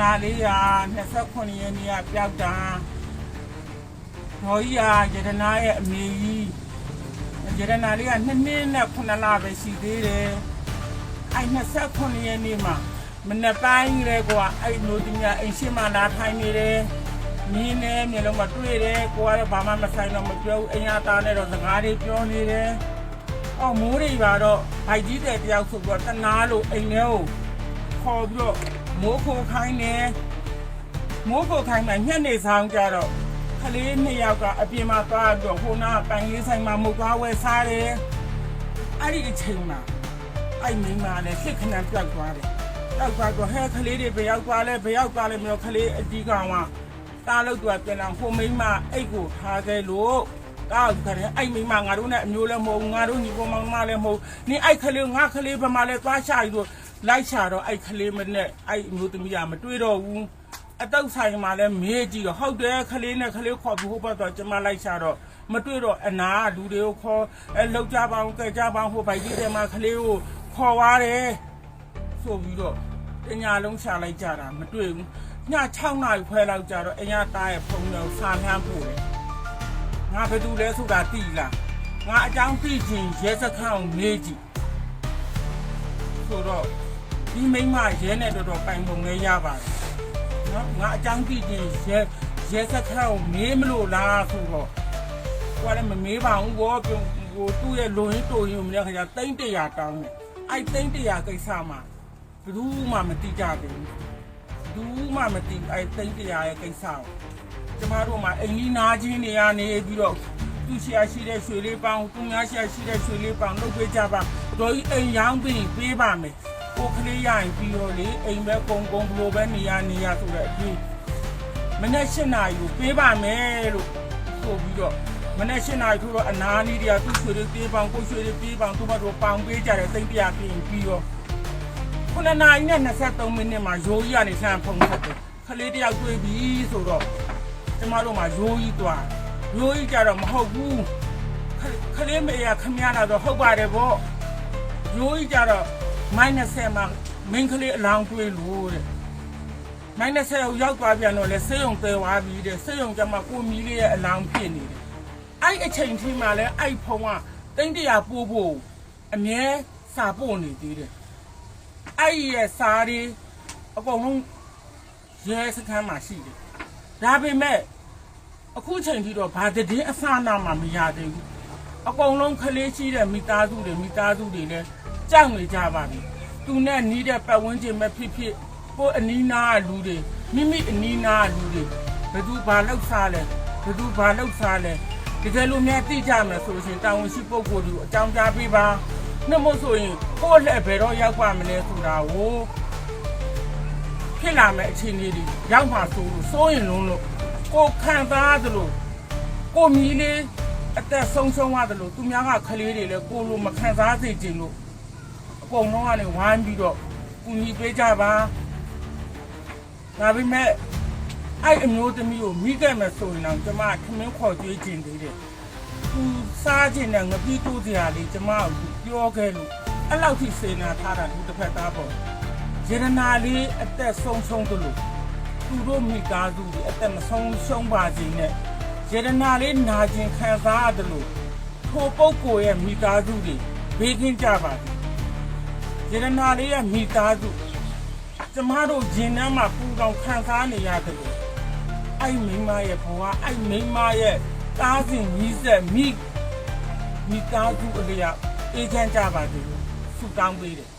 နာလေးရာ29ရက်နေ့ကပျောက်တာဒေါ်ကြီးရာယတနာရဲ့အမေကြီးယတနာလေးက2နှစ်နဲ့9လပဲရှိသေးတယ်အဲ့29ရက်နေ့မှာမနေ့ပိုင်းလေကွာအဲ့လိုတင်ညာအိမ်ရှိမှလာထိုင်နေတယ်မင်းနဲ့မျိုးလုံးမတွေ့တယ်ကိုကတော့ဘာမှမဆိုင်တော့မပြောဘူးအိမ်ရသားနဲ့တော့စကားတွေပြောနေတယ်အော်မိုးတွေပါတော့ဗိုက်ကြီးတဲ့တယောက်ဆိုတော့တနာလို့အိမ်ထဲကိုခေါ်ပြီးတော့ မိုးခိုခိုင်းနေမိုးခိုခိုင်းမှညနေဆောင်ကြတော့ကလေးနှစ်ယောက်ကအပြင်မှာသွားပြီးတော့ဟိုနာကပိုင်လေးဆိုင်မှာမုတ်သွားဝဲစားတယ်အဲ့ဒီအချိန်မှာအဲ့မိန်းမလည်းစိတ်ခဏပြောက်သွားတယ်ပြောက်သွားတော့ဟဲကလေးတွေဘယ်ရောက်သွားလဲဘယ်ရောက်သွားလဲမလို့ကလေးအဒီကောင်ကတားလို့သူကပြန်လာဟိုမိန်းမအိတ်ကိုထားခဲ့လို့တောက်ခရဲအဲ့မိန်းမငါတို့နဲ့အမျိုးလည်းမဟုတ်ငါတို့ညီကောင်မောင်မလည်းမဟုတ်နင်အဲ့ကလေးငါကလေးဘယ်မှာလဲသွားရှာပြီးတော့ လိုက်ရှာတော့အဲ့ကလေးမနဲ့အဲ့အမျိုးသမီးကမတွေ့တော့ဘူးအတုတ်ဆိုင်မှာလည်းမေးကြည့်တော့ဟုတ်တယ်ကလေးနဲ့ကလေးခေါ်ပြီးဟိုဘက်တော့ကျမလိုက်ရှာတော့မတွေ့တော့အနာလူတွေကိုခေါ်အဲလောက်ကြပါအောင်ကြကြပါအောင်ဟိုဘိုက်ကြီးထဲမှာကလေးကိုခေါ်သွားတယ်ဆိုပြီးတော့တညာလုံးရှာလိုက်ကြတာမတွေ့ဘူးည6နာရီခွဲလောက်ကြတော့အင်ရသားရဲ့ဖုန်းတော့စာလှမ်းပို့တယ်ငါဘယ်သူလဲဆိုတာသိလားငါအကြောင်းသိချင်းရဲစခန်းကိုမေးကြည့်ဆိုတော့ ဒီမိန်းမရဲနဲ့တော်တော်ပိုင်ပုံလေးရပါတယ်နော်ငါအကြောင်းသိချင်းရဲရဲစခန်းကိုမေးမလို့လားဆိုတော့ကိုယ်လည်းမမေးပါဘူးဘောပြုံဟိုသူ့ရဲ့လူရင်းတူရင်မလဲခကြတိမ့်တရာတောင်းတယ်အဲ့တိမ့်တရာကိစ္စမှာဘယ်သူမှမသိကြဘူးဘယ်သူမှမသိအဲ့တိမ့်တရာရဲ့ကိစ္စကိုကျမတို့မှာအိမ်ကြီးနာချင်းနေရနေပြီးတော့သူ့ရှာရှိတဲ့ရွှေလေးပေါင်းသူများရှာရှိတဲ့ရွှေလေးပေါင်းလုပ်ပေးကြပါတော်ကြီးအိမ်ရောင်းပြီးပေးပါမယ် ကိုကလေးရရင်ပြီးတော့လေအိမ်ပဲကုံကုံဘလို့ပဲနေရနေရဆိုတဲ့အပြီးမနေ့၈နာရီကိုပေးပါမယ်လို့ဆိုပြီးတော့မနေ့၈နာရီထို့တော့အနာလေးတွေကသူ့ရွှေလေးပေးပေါင်းကိုရွှေလေးပေးပေါင်းသူ့ဘက်တော့ပေါင်ပေးကြတယ်တိတ်ပြပြီးပြီးတော့ခုနနာရီနဲ့23မိနစ်မှာရိုးကြီးကနေဆန်းဖုံးဆက်တယ်ခလေးတယောက်တွေ့ပြီဆိုတော့ကျမတို့မှာရိုးကြီးသွားရိုးကြီးကြတော့မဟုတ်ဘူးခခလေးမေရခမရလာတော့ဟုတ်ပါတယ်ဗောရိုးကြီးကြတော့ မိုင်း20မှာမင်းကလေးအလောင်းတွေ့လို့တဲ့မိုင်း20ကိုရောက်သွားပြန်တော့လေဆေးရုံသေးသွားပြီတဲ့ဆေးရုံကျမှကိုမီလေးရဲ့အလောင်းဖြစ်နေတယ်အဲ့အချိန်ထိမှလည်းအဲ့ဖုံးကတိမ့်တရာပို့ဖို့အမြဲစာပို့နေသေးတယ်အဲ့ဒီရဲ့စားတွေအကုန်လုံးရဲစခန်းမှာရှိတယ်။ဒါပေမဲ့အခုချိန်ထိတော့ဘာတည်င်းအစနာမှမရသေးဘူး။အကုန်လုံးခလေးရှိတဲ့မိသားစုတွေမိသားစုတွေလည်း ကြောက်နေကြပါပြီ။သူနဲ့နီးတဲ့ပတ်ဝန်းကျင်မဲ့ဖြစ်ဖြစ်ကိုယ်အနီးနားကလူတွေမိမိအနီးနားကလူတွေဘယ်သူဘာလောက်စားလဲဘယ်သူဘာလောက်စားလဲတကယ်လို့များသိကြမယ်ဆိုလို့ရှိရင်တာဝန်ရှိပုဂ္ဂိုလ်တွေကိုအကြောင်းကြားပေးပါနှမို့ဆိုရင်ကိုယ့်လက်ဘယ်တော့ရောက်ပါမလဲဆိုတာကိုဖြစ်လာမယ့်အခြေအနေတွေရောက်မှာဆိုလို့စိုးရင်လုံးလို့ကိုယ်ခံစားသလိုကိုယ်မြည်လေးအသက်ဆုံးရှုံးရတယ်လို့သူများကခလေးတွေလည်းကိုယ်လိုမခံစားစေချင်လို့အ ကုန်လုံးကလည်းဝိုင်းပြီးတော့ကူညီပေးကြပါဒါပေမဲ့အဲ့အမျိုးသမီးကိုမိခဲ့မယ်ဆိုရင်တော့ကျမခမင်းခေါ်ကြွေးခြင်းသေးတယ်သူစားခြင်းနဲ့ငပိတူးစရာလေးကျမကိုပြောခဲ့လို့အဲ့လောက်ထိစေနာထားတာသူတစ်ဖက်သားပေါ့ယေရနာလေးအသက်ဆုံးရှုံးသလိုသူတို့မိသားစုတွေအသက်မဆုံးရှုံးပါစေနဲ့ယေရနာလေးနာကျင်ခံစားရတယ်လို့ထိုပုဂ္ဂိုလ်ရဲ့မိသားစုတွေဘေးကင်းကြပါစေယေ ရနာလေးရဲ့မိသားစုကျမတို့ဂျင်းထဲမှာပူကောင်ခံစားနေရတယ်လို့အဲ့မိန်းမရဲ့ဘဝအဲ့မိန်းမရဲ့တားစဉ်မြည်ဆက်မိမိသားစုအလျောက်အေးချမ်းကြပါစေလို့ဆုတောင်းပေးတယ်